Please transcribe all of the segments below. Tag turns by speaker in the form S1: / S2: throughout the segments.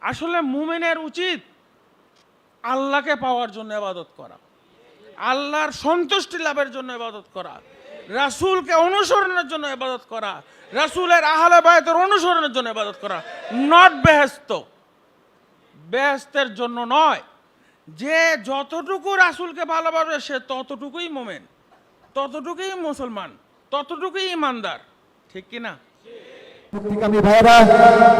S1: আসলে মুমিনের উচিত আল্লাহকে পাওয়ার জন্য ইবাদত করা। আল্লাহর সন্তুষ্টি লাভের জন্য ইবাদত করা। রাসূলকে অনুসরণের জন্য ইবাদত করা। রাসূলের আহলে বায়তের অনুসরণের জন্য ইবাদত করা। নট বেহেস্ত বেহেস্তের জন্য নয়। যে যতটুকু রাসূলকে ভালোবাসে, সে ততটুকুই মোমেন। ততটুকুই মুসলমান। ততটুকুই ইমানদার। ঠিক কি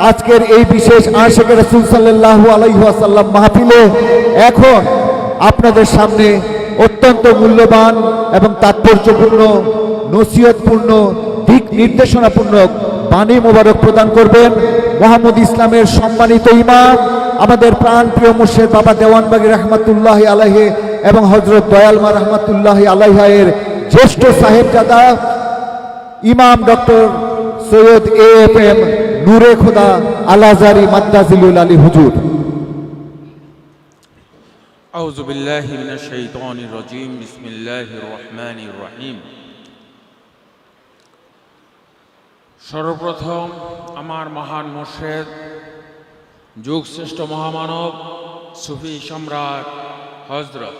S2: আজকের এই বিশেষ আশেখ রসুল সাল্লাল্লাহু আলাইহি ওয়াসাল্লাম মাহফিলে এখন আপনাদের সামনে অত্যন্ত মূল্যবান এবং তাৎপর্যপূর্ণ, নসিহতপূর্ণ, দিক নির্দেশনাপূর্ণ বাণী মোবারক প্রদান করবেন মোহাম্মদ ইসলামের সম্মানিত ইমাম, আমাদের প্রাণপ্রিয় মুর্শেদ বাবা দেওয়ানবাগি রহমাতুল্লাহ আলাহে এবং হজরত দয়ালমা রহমাতুল্লাহ আলাইহায়ের জ্যেষ্ঠ সাহেবজাদা, ইমাম doctor Syed A F M Nure Khoda আলাজারি মাদ্দাজিলুল Ali হুজুর
S1: أعوذ بالله من الشيطان الرجيم بسم الله الرحمن الرحيم সর্বপ্রথম আমার মহান মোর্শেদ যুগ শ্রেষ্ঠ মহামানব সুফি সম্রাট হজরত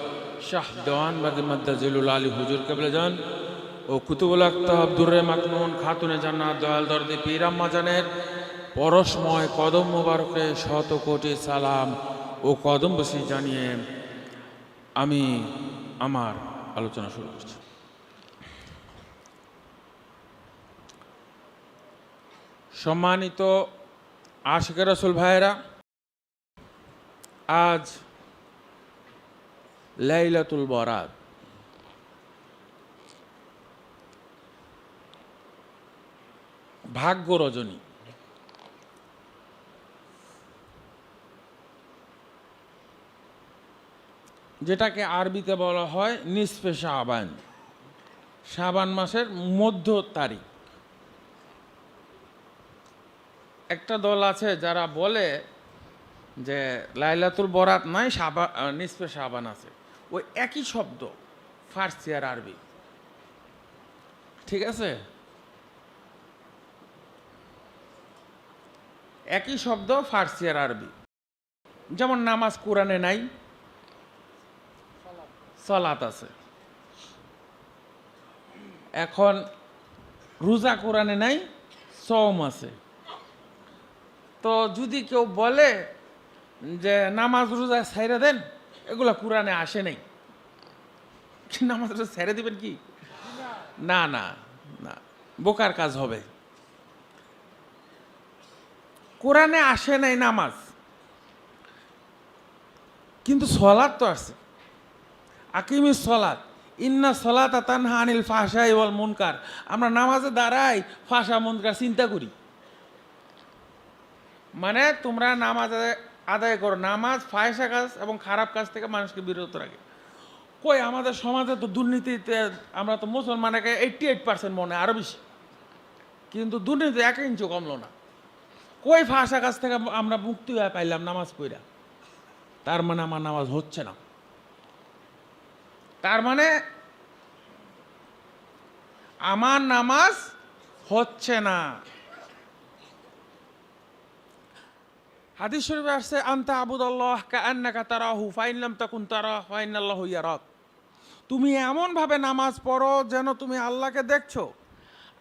S1: শাহ দেওয়ান বাগি মদ্দাজিলুল আলী হুজুর কেবলে যান ও কুতুবুল আক্তাব দুর্রে মাকনুন খাতুনে জান্নাত দয়াল দর্দি পীরাম মাজানের পরশময় কদম মোবারকে শত কোটি সালাম ও কদম বসি জানিয়ে আমি আমার আলোচনা শুরু করছি। সম্মানিত আশিকের রসুল ভাইয়েরা, আজ লাইলাতুল বরাত ভাগ্য রজনী। যেটাকে আরবিতে বলা হয় নিসফে শাবান। শাবান মাসের মধ্য তারিখ। একটা দল আছে যারা বলে যে লাইলাতুল বরাত নাই আহ, নিসফে শাবান আছে। ওই একই শব্দ ফার্সি আর আরবি। ঠিক আছে? একই শব্দ ফার্সি আর আরবি। যেমন নামাজ কোরআনে নাই, সলাত আছে। এখন রোজা কোরআনে নাই সম আছে। তো যদি কেউ বলে যে নামাজ রোজা ছাইরে দেন, এগুলো কোরআনে আসে নাই। নামাজ রোজা ছেড়ে দিবেন কি? না না না। বোকার কাজ হবে। কোরআনে আসে নাই নামাজ। কিন্তু সলাদ তো আসছে আকিমি সলাত ইন্না সলাত তানহা আনিল ফাহসা ওয়াল মুনকার। আমরা নামাজে দাঁড়াই ফাঁসা মুনকার চিন্তা করি। মানে তোমরা নামাজ আদায়- করো। নামাজ ফায়সা কাজ এবং খারাপ কাজ থেকে মানুষকে বিরত রাখে। কই, আমাদের সমাজে তো দুর্নীতিতে আমরা তো মুসলমানকে এইটটি এইট পার্সেন্ট মনে আরও বেশি। কিন্তু দুর্নীতি এক ইঞ্চও কমলো না। কই ফাঁসা কাছ থেকে আমরা মুক্তি হয়ে পাইলাম নামাজ পড়া? তার মানে আমার নামাজ হচ্ছে না। তার মানে আমার নামাজ হচ্ছে না। হাদিস শরীফে আসছে, আন্তা আবুদাল্লাহ কান্নাকা তারাহু ফাইনলাম তখন তারা, ফাইনাল্লাহ ইয়ারাক। তুমি এমনভাবে নামাজ পড়ো যেন তুমি আল্লাহকে দেখছ।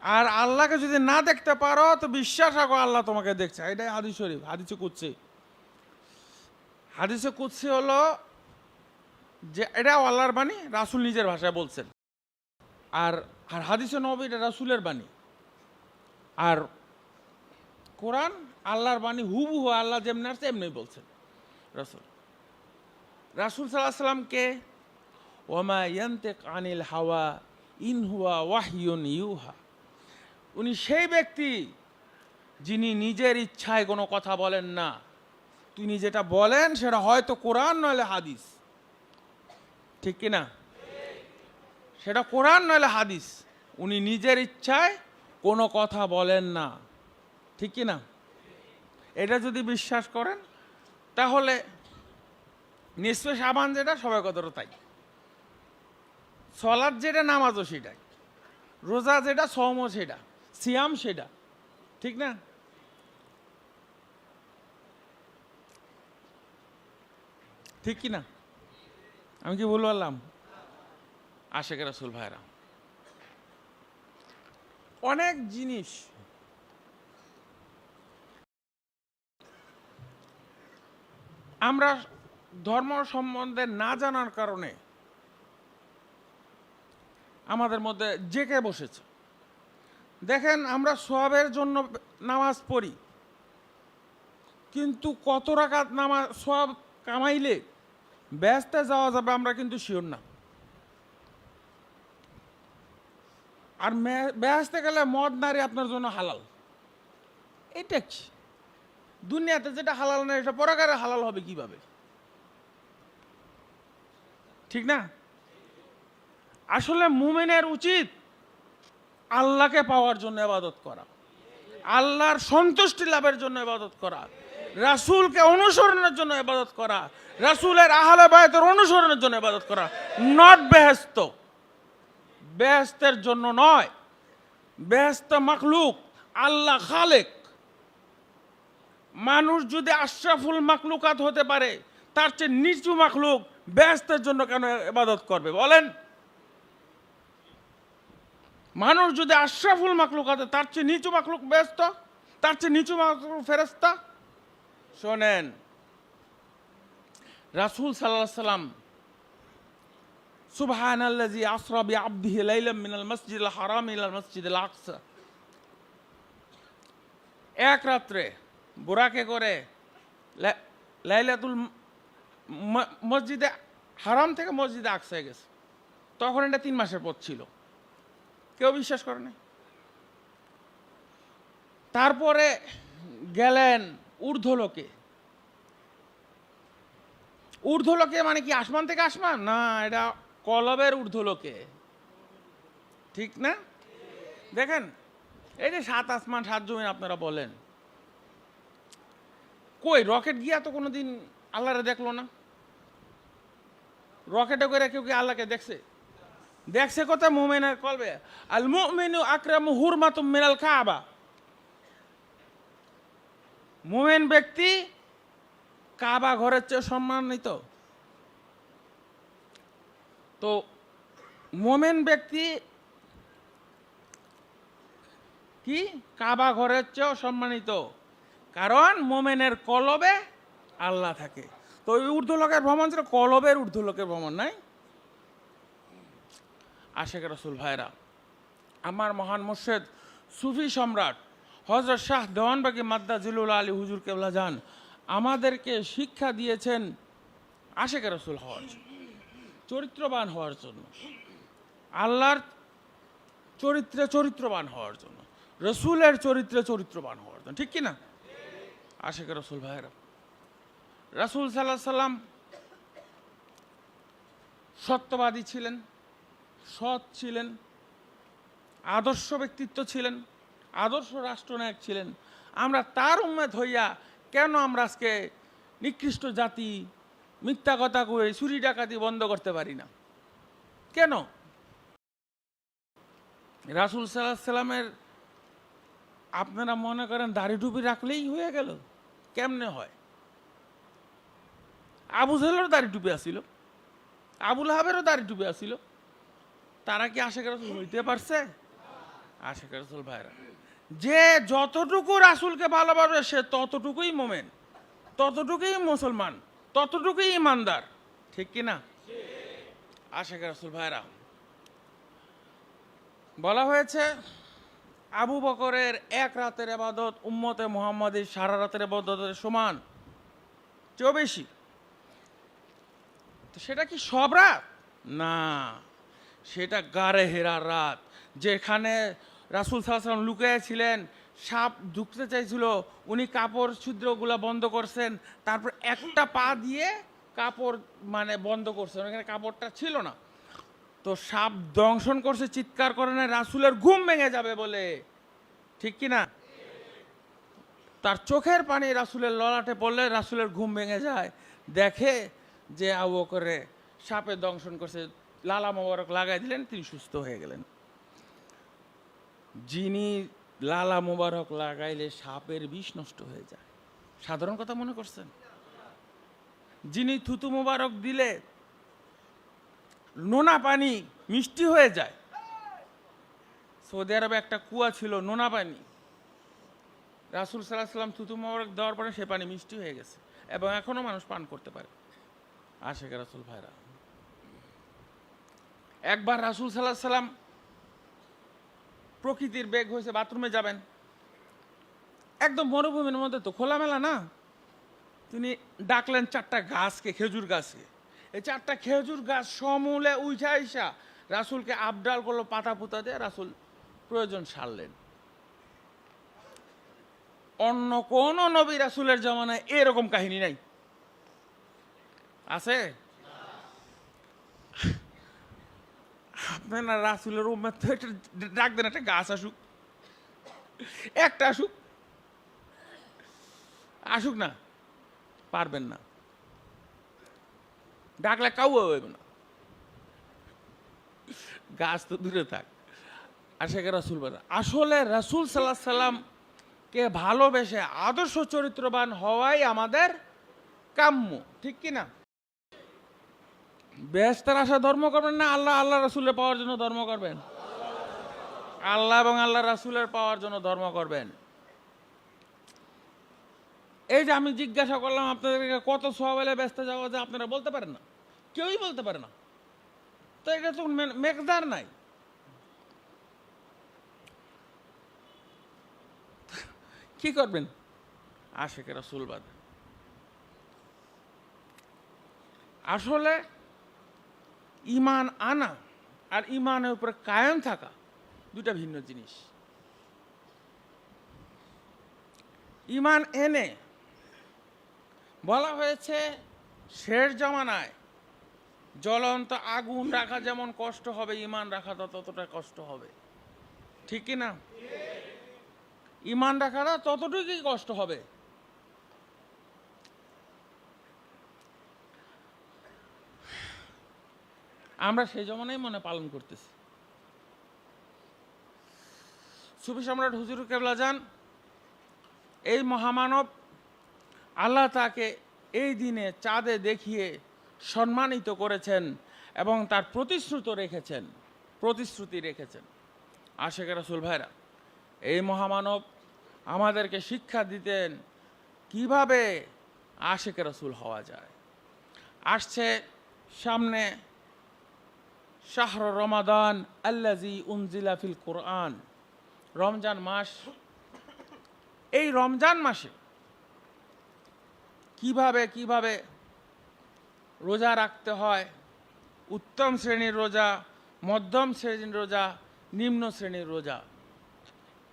S1: আর আল্লাহকে যদি না দেখতে পারো, তো বিশ্বাস রাখো আল্লাহ তোমাকে দেখছে। এটাই হাদিস শরীফ, হাদিসে কুৎসি হাদিসে কুৎসি হলো যে এটাও আল্লাহর বাণী, রাসূল নিজের ভাষায় বলছেন। আর আর হাদিসে নবী এটা রাসূলের বাণী। আর কোরআন আল্লাহর বাণী হুবহু আল্লাহ যেমনি আসছে এমনি বলছেন রাসূল। রাসূল সাল্লাহ সাল্লামকে ওমা ইয়ান্তেক আনিল হাওয়া, ইন হুয়া ওয়াহিউন ইউহা। উনি সেই ব্যক্তি যিনি নিজের ইচ্ছায় কোনো কথা বলেন না। তিনি যেটা বলেন সেটা হয়তো কোরআন নইলে হাদিস। ঠিক কি না? সেটা কোরআন নইলে হাদিস। উনি নিজের ইচ্ছায় কোনো কথা বলেন না। ঠিক কি না? এটা যদি বিশ্বাস করেন, তাহলে নিঃশ্বাস সাবান যেটা, সবাই কতটা তাই। সলাদ যেটা, নামাজও সেটাই। রোজা যেটা সমও সেটা। সিয়াম সেটা, ঠিক না? ঠিক কি না? আমি কি ভুল বললাম? আশেখ রাসুল ভাইরা। অনেক জিনিস। আমরা ধর্ম সম্বন্ধে না জানার কারণে আমাদের মধ্যে জেকে বসেছে। দেখেন, আমরা সবের জন্য নামাজ পড়ি। কিন্তু কত রাকাত নামাজ সব কামাইলে ব্যস্তে যাওয়া যাবে আমরা কিন্তু শিওর না। আর ব্যস্তে গেলে মদ নারী আপনার জন্য হালাল। এটা কি? দুনিয়াতে যেটা হালাল না, এটা পরাকারে হালাল হবে কীভাবে? ঠিক না? আসলে মুমিনের উচিত আল্লাহকে পাওয়ার জন্য ইবাদত করা। আল্লাহর সন্তুষ্টি লাভের জন্য ইবাদত করা। রাসূলকে অনুসরণের জন্য ইবাদত করা। রাসূলের আহলে বায়তের অনুসরণের জন্য ইবাদত করা। নট বেহেস্ত বেহেস্তের জন্য নয়। বেহেস্ত মাখলুক আল্লাহ খালেক। মানুষ যদি আশরাফুল মাকলুকাত হতে পারে, তার চেয়ে নিচু মাখলুক বেহেস্তের জন্য কেন এবাদত করবে? বলেন। মানুষ যদি আশরাফুল মাকলুক আছে তার চেয়ে নিচু মাকলুক ব্যস্ত, তার চেয়ে নিচু মাকলুক ফেরেস্তা শোনেন, রাসুল সাল্লাল্লাহু সাল্লাম সুবহান আল্লাজি আসরা বি লাইলাম মিনাল মসজিদুল হারাম ইলাল মসজিদুল আকসা। এক রাত্রে বুরাকে করে লাইলাতুল মসজিদে, হারাম থেকে মসজিদে আকসায় গেছে। তখন এটা তিন মাসের পথ ছিল। কেউ বিশ্বাস করে না তারপরে গেলেন ঊর্ধ্বলোকে। ঊর্ধ্বলোকে মানে কি আসমান থেকে আসমান? না, এটা কলবের ঊর্ধ্বলোকে। ঠিক না? দেখেন, এই যে সাত আসমান, সাত জমিন আপনারা বলেন, কই রকেট গিয়া তো কোনোদিন আল্লাহরে দেখল না? রকেটে করে কেউ কি আল্লাহকে দেখছে? দেখছে কথা মুমিনের কলবে আল মুমিনু আকরামু হুরমাতুম মিনাল কাবা মোমেন ব্যক্তি কাবা ঘরের চেয়ে সম্মানিত। তো মোমেন ব্যক্তি কি? কাবা ঘরের চেয়েও সম্মানিত। কারণ মোমেনের কলবে আল্লাহ থাকে। তো ওই ঊর্ধ্বলোকের ভ্রমণ ছিল, কলবের ঊর্ধ্বলোকের ভ্রমণ, নাই? আশেখ রসুল ভাইরা। আমার মহান মুর্শেদ সুফি সম্রাট হজরত শাহ দেওয়ানবাগি মাদ্দা জিলুল আলী হুজুর কেবলা যান, আমাদেরকে শিক্ষা দিয়েছেন আশেখ রসুল হওয়ার জন্য, চরিত্রবান হওয়ার জন্য, আল্লাহর চরিত্রে চরিত্রবান হওয়ার জন্য, রসুলের চরিত্রে চরিত্রবান হওয়ার জন্য, ঠিক কি না আশেখ রসুল ভাইরা, রাসুল সাল্লাহ সাল্লাম সত্যবাদী ছিলেন সৎ ছিলেন, আদর্শ ব্যক্তিত্ব ছিলেন, আদর্শ রাষ্ট্রনায়ক ছিলেন। আমরা তার উম্মেদ হইয়া কেন আমরা আজকে নিকৃষ্ট জাতি, মিথ্যা কথা কয়ে চুরি ডাকাতি বন্ধ করতে পারি না? কেন? রাসুল সাল্লাহ সাল্লামের আপনারা মনে করেন দাড়ি টুপি রাখলেই হয়ে গেল? কেমনে হয়? আবু জাহেলেরও দাড়ি টুপি আসিল আবুল হাবেরও দাড়ি টুপি আসিল তারা কি আশেখ রাসুল হইতে পারছে? আশেখ রাসুল ভাইরা। যে যতটুকু রাসুলকে ভালোবাসবে সে ততটুকুই মোমেন, ততটুকুই মুসলমান, ততটুকুই ইমানদার। ঠিক কি না? আশেখ রাসুল ভাইরা। বলা হয়েছে, আবু বকরের এক রাতের আবাদত উম্মতে মোহাম্মদের সারা রাতের আবাদতের সমান। চেয়েও বেশি? তো সেটা কি সব রাত? না। সেটা গারে হেরার রাত। যেখানে রাসুল সাল্লাম লুকিয়েছিলেন সাপ ঢুকতে চাইছিল, উনি কাপড় ছিদ্রগুলো বন্ধ করছেন, তারপর একটা পা দিয়ে কাপড় মানে বন্ধ করছেন, ওখানে কাপড়টা ছিল না। তো সাপ দংশন করছে, চিৎকার করে না, রাসুলের ঘুম ভেঙে যাবে বলে। ঠিক কি না? তার চোখের পানি রাসুলের ললাটে পড়লে রাসুলের ঘুম ভেঙে যায়। দেখে যে আবু করে সাপে দংশন করছে লালা মোবারক লাগাই দিলেন, তিনি সুস্থ হয়ে গেলেন। যিনি লালা মোবারক লাগাইলে সাপের বিষ নষ্ট হয়ে যায়। সাধারণ কথা মনে করছেন? যিনি থুতু মোবারক দিলে নোনা পানি মিষ্টি হয়ে যায়। সৌদি আরবে একটা কুয়া ছিল, নোনা পানি। রাসুল সাল্লাহ সাল্লাম থুতু মোবারক দেওয়ার পরে সে পানি মিষ্টি হয়ে গেছে এবং এখনও মানুষ পান করতে পারে। আশেখ রাসুল ভাইরা। একবার রাসুল সাল্লাহ সাল্লাম প্রকৃতির বেগ হয়েছে বাথরুমে যাবেন। একদম মরুভূমির মধ্যে তো খোলামেলা না। তিনি ডাকলেন চারটা গাছকে, খেজুর গাছকে। এই চারটা খেজুর গাছ সমূলে উঠা আইসা রাসুলকে আবডাল করল, পাতা পুতা দিয়ে রাসুল প্রয়োজন সারলেন। অন্য কোন নবী রাসুলের জমানায় এরকম কাহিনী নাই। আছে? আপনার রাসুলের উম্মেদ তো একটা ডাক একটা গাছ আসুক। একটা আসুক। আসুক না, পারবেন না। ডাকলে কাউ হইবে না। গাছ তো দূরে থাক। আর আশেখা রাসুল বলে? আসলে রাসুল সাল্লাহ সাল্লামকে ভালোবেসে আদর্শ চরিত্রবান হওয়াই আমাদের কাম্য, ঠিক কি না বেহেস্তার আশা ধর্ম করবেন না, আল্লাহ আল্লাহ রাসুলের পাওয়ার জন্য ধর্ম করবেন। আল্লাহ এবং আল্লাহ রাসুলের পাওয়ার জন্য ধর্ম করবেন। এই যে আমি জিজ্ঞাসা করলাম আপনাদেরকে কত সবাইলে ব্যস্ত যাওয়া যে আপনারা বলতে পারেন না। কেউই বলতে পারে না। তো এটা তো মেকদার নাই। কি করবেন? আশেখ রাসুলবাদ আসলে ইমান আনা আর ইমানের উপরে কায়েম থাকা দুটা ভিন্ন জিনিস। ইমান এনে বলা হয়েছে, শেষ জমানায় জ্বলন্ত আগুন রাখা যেমন কষ্ট হবে, ইমান রাখা ততটা কষ্ট হবে। ঠিক কি না? ইমান রাখাটা ততটুকুই কষ্ট হবে। আমরা সেই জমানাই মনে পালন করতেছি। সুফি সম্রাট হুজুর কেবলা যান, এই মহামানব আল্লাহ তাকে এই দিনে চাঁদে দেখিয়ে সম্মানিত করেছেন এবং তার প্রতিশ্রুত রেখেছেন, প্রতিশ্রুতি রেখেছেন। আশেখ রাসুল ভাইরা, এই মহামানব আমাদেরকে শিক্ষা দিতেন কীভাবে আশেখ রাসুল হওয়া যায়। আসছে সামনে শাহর রমাদান আল্লাজি উনজিলা ফিল কোরআন। রমজান মাস, এই রমজান মাসে কীভাবে কীভাবে রোজা রাখতে হয়? উত্তম শ্রেণির রোজা, মধ্যম শ্রেণির রোজা, নিম্ন শ্রেণির রোজা।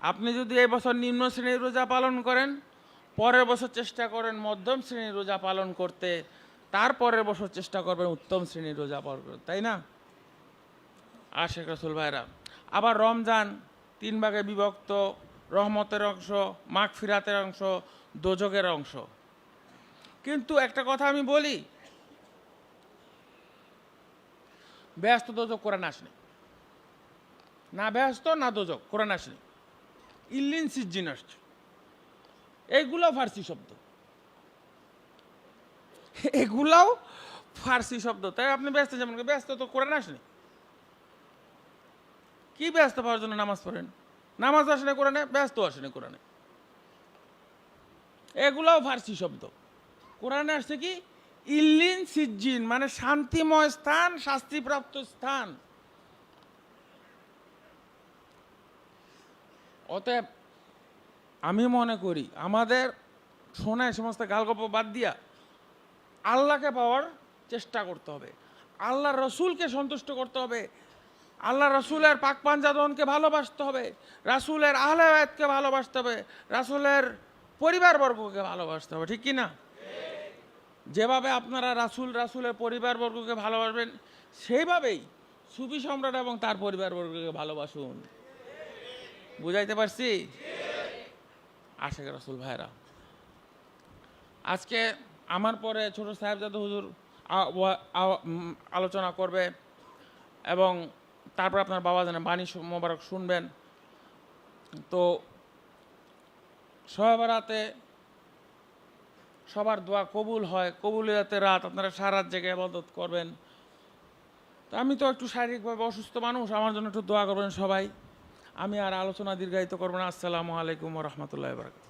S1: আপনি যদি এই বছর নিম্ন শ্রেণির রোজা পালন করেন, পরের বছর চেষ্টা করেন মধ্যম শ্রেণির রোজা পালন করতে, তারপরের বছর চেষ্টা করবেন উত্তম শ্রেণির রোজা পালন করতে, তাই না? আশেখ রসুল ভাইরা। আবার রমজান, তিন ভাগে বিভক্ত, রহমতের অংশ মাঘ ফিরাতের অংশ দোজকের অংশ। কিন্তু একটা কথা আমি বলি, ব্যস্ত দোজক কোরআন আসেনি। না ব্যস্ত, না দোজক কোরআন আসেনি। ইল্লিন সিজ্জিন আসছে। এইগুলো ফার্সি শব্দ। এগুলাও ফার্সি শব্দ। তাই আপনি ব্যস্ত, যেমন ব্যস্ত তো কোরআন আসেনি। কি ব্যস্ত পাওয়ার জন্য নামাজ পড়েন? নামাজ আসে না কোরআনে, ব্যস্ত আসে না কোরআনে। এগুলাও ফার্সি শব্দ। কোরআনে আসছে কি? ইল্লিন সিজ্জিন মানে শান্তিময় স্থান, শাস্তিপ্রাপ্ত স্থান। অতএব আমি মনে করি, আমাদের শোনা এই সমস্ত গালগপ্প বাদ দিয়া আল্লাহকে পাওয়ার চেষ্টা করতে হবে। আল্লাহ রসুলকে সন্তুষ্ট করতে হবে। আল্লাহ রসুলের পাক পাঞ্জাদনকে ভালোবাসতে হবে, রাসুলের আহলেয়াতকে ভালোবাসতে হবে, রাসুলের পরিবারবর্গকে ভালোবাসতে হবে, ঠিক কি না? যেভাবে আপনারা রাসুল রাসুলের পরিবারবর্গকে ভালোবাসবেন, সেইভাবেই সুফি সম্রাট এবং তার পরিবারবর্গকে ভালোবাসুন। বুঝাইতে পারছি? আশেখ রাসুল ভাইরা। আজকে আমার পরে ছোট সাহেবজাদা হুজুর আলোচনা করবে এবং তারপর আপনার বাবা জানে বাণী মোবারক শুনবেন। তো সবারাতে সবার দোয়া কবুল হয়। কবুলিয়াতে রাত আপনারা সারা জেগে আবাদত করবেন। তো আমি তো একটু শারীরিকভাবে অসুস্থ মানুষ, আমার জন্য একটু দোয়া করবেন সবাই। আমি আর আলোচনা দীর্ঘায়িত করব না। আসসালামু আলাইকুম রহমতুল্লাহ বারকাত